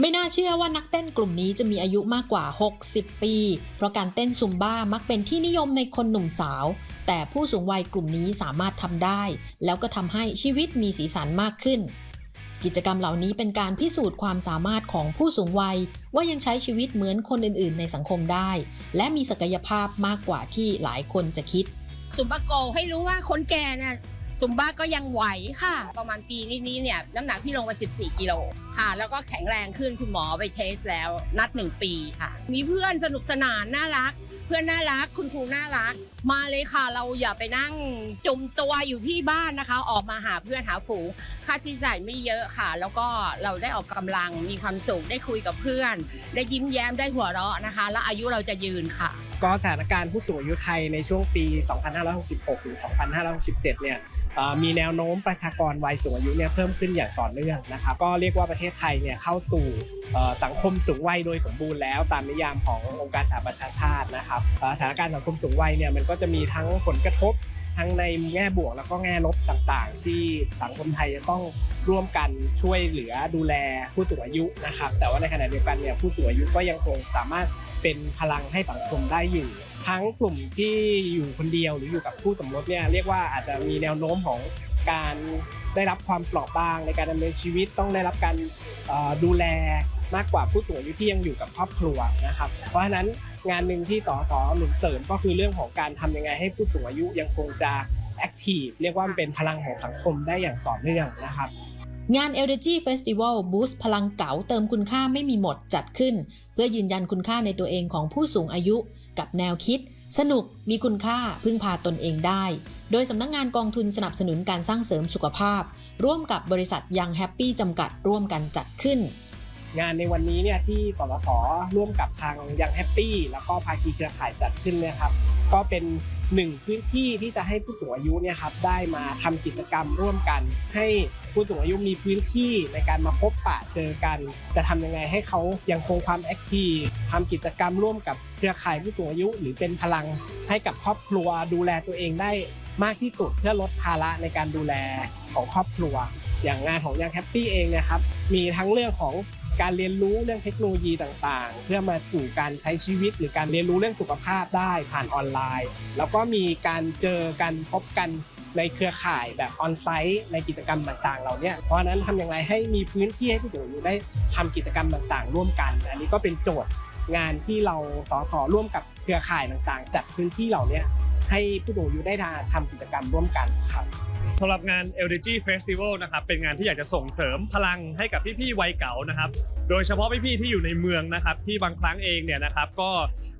ไม่น่าเชื่อว่านักเต้นกลุ่มนี้จะมีอายุมากกว่า 60 ปี เพราะการเต้นซุมบ้ามักเป็นที่นิยมในคนหนุ่มสาว แต่ผู้สูงวัยกลุ่มนี้สามารถทำได้ แล้วก็ทำให้ชีวิตมีสีสันมากขึ้น กิจกรรมเหล่านี้เป็นการพิสูจน์ความสามารถของผู้สูงวัย ว่ายังใช้ชีวิตเหมือนคนอื่นๆ ในสังคมได้ และมีศักยภาพมากกว่าที่หลายคนจะคิดซุมบ้าโกให้รู้ว่าคนแก่น่ะ ซุมบ้าก็ยังไหวค่ะ ประมาณปีนี้เนี่ยน้ำหนักพี่ลงมา 14 กิโลค่ะ แล้วก็แข็งแรงขึ้นคุณหมอไปเทสแล้ว นัด1ปีค่ะ มีเพื่อนสนุกสนานน่ารัก เพื่อนน่ารักคุณครูน่ารัก มาเลยค่ะเราอย่าไปนั่งจมตัวอยู่ที่บ้านนะคะ ออกมาหาเพื่อนหาฝูงค่าใช้จ่ายไม่เยอะค่ะ แล้วก็เราได้ออกกำลังมีความสุขได้คุยกับเพื่อน ได้ยิ้มแย้มได้หัวเราะนะคะ แล้วอายุเราจะยืนค่ะ ก็สถานการณ์ผู้สูงอายุไทยในช่วงปี 2566 ถึง 2567 เนี่ยมีแนวโน้มประชากรวัยสูงอายุเนี่ยเพิ่มขึ้นอย่างต่อเนื่องนะครับก็เรียกว่าประเทศไทยเนี่ยเข้าสู่สังคมสูงวัยโดยสมบูรณ์แล้วตามนิยามขององค์การสหประชาชาตินะครับสถานการณ์สังคมสูงวัยเนี่ยมันก็จะมีทั้งผลกระทบทั้งในแง่บวกแล้วก็แง่ลบต่างๆ ที่สังคมไทยจะต้องร่วมกันช่วยเหลือดูแลผู้สูงอายุนะครับแต่ว่าในขณะเดียวกันเนี่ยผู้สูงอายุก็ยังคงสามารถ เป็นพลังให้สังคมได้อยู่ ทั้งกลุ่มที่อยู่คนเดียวหรืออยู่กับผู้สมรสเนี่ยเรียกว่าอาจจะมีแนวโน้มของการได้รับความเปราะบางในการดำเนินชีวิตต้องได้รับการดูแลมากกว่าผู้สูงอายุที่ยังอยู่กับครอบครัวนะครับ เพราะฉะนั้นงานหนึ่งที่สสหนุนเสริมก็คือเรื่องของการทำยังไงให้ผู้สูงอายุยังคงจะแอคทีฟเรียกว่าเป็นพลังของสังคมได้อย่างต่อเนื่องนะครับ งาน Energy Festival Boost พลังเก๋าเติมคุณค่าไม่มีหมดจัดขึ้น เพื่อยืนยันคุณค่าในตัวเองของผู้สูงอายุ กับแนวคิด สนุกมีคุณค่าพึ่งพาตนเองได้ โดยสำนักงงานกองทุนสนับสนุนการสร้างเสริมสุขภาพ ร่วมกับบริษัทยังแฮปปี้จำกัดร่วมกันจัดขึ้น งานในวันนี้เนี่ยที่สสสร่วมกับทางยังแฮปปี้แล้วก็ภาคีเครือข่ายจัดขึ้นเนี่ยครับก็เป็น หนึ่งพื้นที่ที่จะให้ผู้สูงอายุเนี่ยครับได้มาทำกิจกรรมร่วมกัน ให้ผู้สูงอายุมีพื้นที่ในการมาพบปะเจอกัน จะทำยังไงให้เขายังคงความแอคทีฟทำกิจกรรมร่วมกับเครือข่ายผู้สูงอายุ หรือเป็นพลังให้กับครอบครัวดูแลตัวเองได้มากที่สุดเพื่อลดภาระในการดูแลของครอบครัว อย่างงานของยังแฮปปี้เองนะครับมีทั้งเรื่องของ การเรียนรู้เรื่องเทคโนโลยีต่างๆ เพื่อมาสู่การใช้ชีวิต หรือการเรียนรู้เรื่องสุขภาพได้ผ่านออนไลน์ แล้วก็มีการเจอกันพบกันในเครือข่ายแบบออนไซต์ในกิจกรรมต่างๆเหล่าเนี้ยเพราะฉะนั้นทำอย่างไรให้มีพื้นที่ให้ผู้สูงอายุได้ทำกิจกรรมต่างๆ ร่วมกัน อันนี้ก็เป็นโจทย์งานที่เราสอสอร่วมกับเครือข่ายต่างๆ จัดพื้นที่เหล่านี้ให้ผู้สูงอายุได้ทำกิจกรรมร่วมกันครับ สำหรับงาน LDG Festival นะครับเป็นงานที่อยากจะส่งเสริมพลังให้กับพี่ๆวัยเก่านะครับโดยเฉพาะพี่ๆที่อยู่ในเมืองนะครับที่บางครั้งเองเนี่ยนะครับก็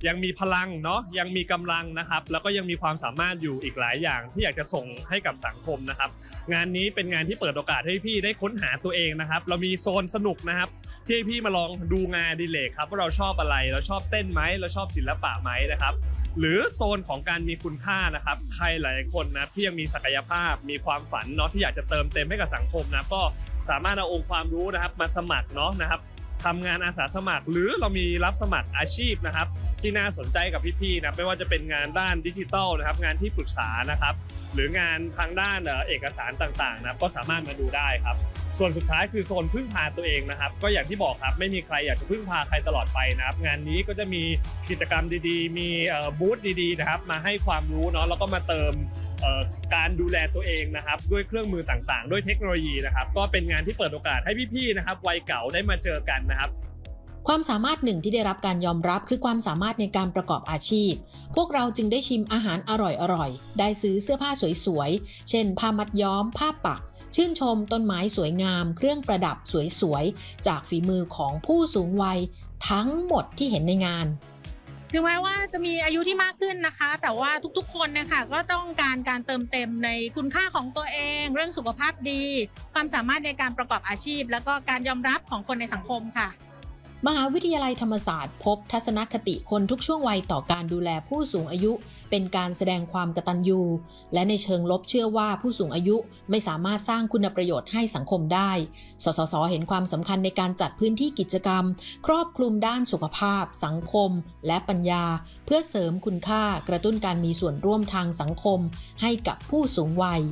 ยังมีพลังเนาะยังมีกำลังนะครับแล้วก็ยังมีความสามารถอยู่อีกหลายอย่าง ที่อยากจะส่งให้กับสังคมนะครับงานนี้เป็นงานที่เปิดโอกาสให้พี่ได้ค้นหาตัวเองนะครับเรามีโซนสนุกนะครับที่ให้พี่มาลองดูงานดิเลกครับว่าเราชอบอะไรเราชอบเต้นไหมเราชอบศิลปะไหมนะครับหรือโซนของการมีคุณค่านะครับใครหลายคนนะที่ยังมีศักยภาพมีความความฝันเนาะที่อยากจะเติมเต็มให้กับสังคมนะก็สามารถเอาองค์ความรู้นะครับมาสมัครเนาะนะครับทำงานอาสาสมัคร หรือเรามีรับสมัครอาชีพนะครับ ที่น่าสนใจกับพี่ๆนะไม่ว่าจะเป็นงานด้านดิจิทัลนะครับ งานที่ปรึกษานะครับ หรืองานทางด้านเอกสารต่างๆนะก็สามารถมาดูได้ครับ ส่วนสุดท้ายคือโซนพึ่งพาตัวเองนะครับ ก็อย่างที่บอกครับไม่มีใครอยากจะพึ่งพาใครตลอดไปนะครับ งานนี้ก็จะมีกิจกรรมดีๆ มีบูธดีๆนะครับ มาให้ความรู้เนาะแล้วก็มาเติม การดูแลตัวเองนะครับด้วยเครื่องมือต่างๆ ด้วยเทคโนโลยีนะครับก็เป็นงานที่เปิดโอกาสให้พี่ๆนะครับวัยเก่าได้มาเจอกันนะครับความสามารถหนึ่งที่ได้รับการยอมรับคือความสามารถในการประกอบอาชีพ พวกเราจึงได้ชิมอาหารอร่อยๆ ได้ซื้อเสื้อผ้าสวยๆ เช่น ผ้ามัดย้อม ผ้าปัก ชื่นชมต้นไม้สวยงาม เครื่องประดับสวยๆ จากฝีมือของผู้สูงวัย ทั้งหมดที่เห็นในงาน ถึงแม้ว่าจะมีอายุที่มากขึ้นนะคะ แต่ว่าทุกๆ คนนะคะก็ต้องการการเติมเต็มในคุณค่าของตัวเอง เรื่องสุขภาพดี ความสามารถในการประกอบอาชีพ แล้วก็การยอมรับของคนในสังคมค่ะ มหาวิทยาลัยธรรมศาสตร์ พบทัศนคติคนทุกช่วงวัยต่อการดูแลผู้สูงอายุ เป็นการแสดงความกตัญญูและในเชิงลบเชื่อว่าผู้สูงอายุไม่สามารถสร้างคุณประโยชน์ให้สังคมได้ สสส เห็นความสำคัญในการจัดพื้นที่กิจกรรม ครอบคลุมด้านสุขภาพ สังคม และปัญญา เพื่อเสริมคุณค่ากระตุ้นการมีส่วนร่วมทางสังคม ให้กับผู้สูงวัย